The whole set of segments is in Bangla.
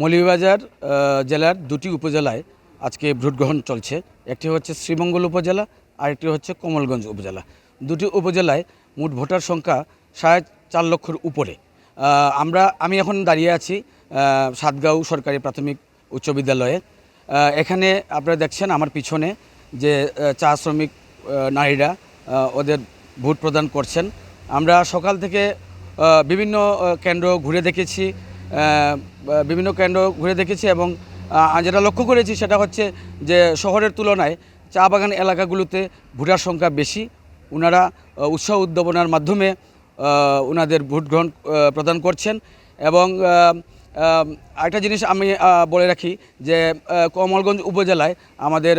মৌলভীবাজার জেলার দুটি উপজেলায় আজকে ভোট গ্রহণ চলছে। একটি হচ্ছে শ্রীমঙ্গল উপজেলা আর একটি হচ্ছে কমলগঞ্জ উপজেলা। দুটি উপজেলায় মোট ভোটার সংখ্যা সাড়ে চার লক্ষের উপরে। আমরা, আমি এখন দাঁড়িয়ে আছি সাতগাঁও সরকারি প্রাথমিক উচ্চ বিদ্যালয়ে। এখানে আপনারা দেখছেন আমার পিছনে যে চা শ্রমিক নারীরা ওদের ভোট প্রদান করছেন। আমরা সকাল থেকে বিভিন্ন কেন্দ্র ঘুরে দেখেছি। বিভিন্ন কেন্দ্র ঘুরে দেখেছি এবং যেটা লক্ষ্য করেছি সেটা হচ্ছে যে শহরের তুলনায় চা বাগান এলাকাগুলোতে ভোটার সংখ্যা বেশি। ওনারা উৎসাহ উদ্দীপনার মাধ্যমে ওনাদের ভোট গ্রহণ প্রদান করছেন এবং আরেকটা জিনিস আমি বলে রাখি যে কমলগঞ্জ উপজেলায় আমাদের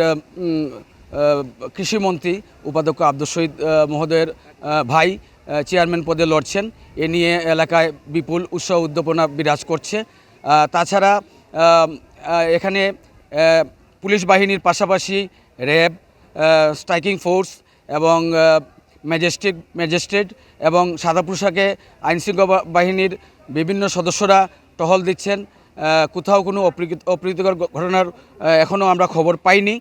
কৃষিমন্ত্রী উপাধ্যক্ষ আব্দুল শহীদ মহোদয়ের ভাই চেয়ারম্যান পদে লড়ছেন। এ নিয়ে এলাকায় বিপুল উৎসাহ উদ্দীপনা বিরাজ করছে। তাছাড়া এখানে পুলিশ বাহিনীর পাশাপাশি র্যাব স্ট্রাইকিং ফোর্স এবং ম্যাজিস্ট্রেট ম্যাজিস্ট্রেট এবং সাদা পোশাকে আইনশৃঙ্খলা বাহিনীর বিভিন্ন সদস্যরা টহল দিচ্ছেন। কোথাও কোনো অপ্রীতি- অপ্রীতিকর ঘটনার এখনও আমরা খবর পাইনি।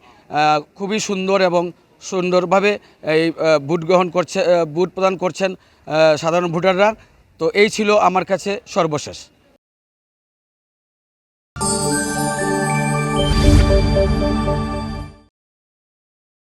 খুবই সুন্দর এবং সুন্দরভাবে এই ভোট গ্রহণ করছে ভোট প্রদান করছেন সাধারণ ভোটাররা। তো এই ছিল আমার কাছে সর্বশেষ।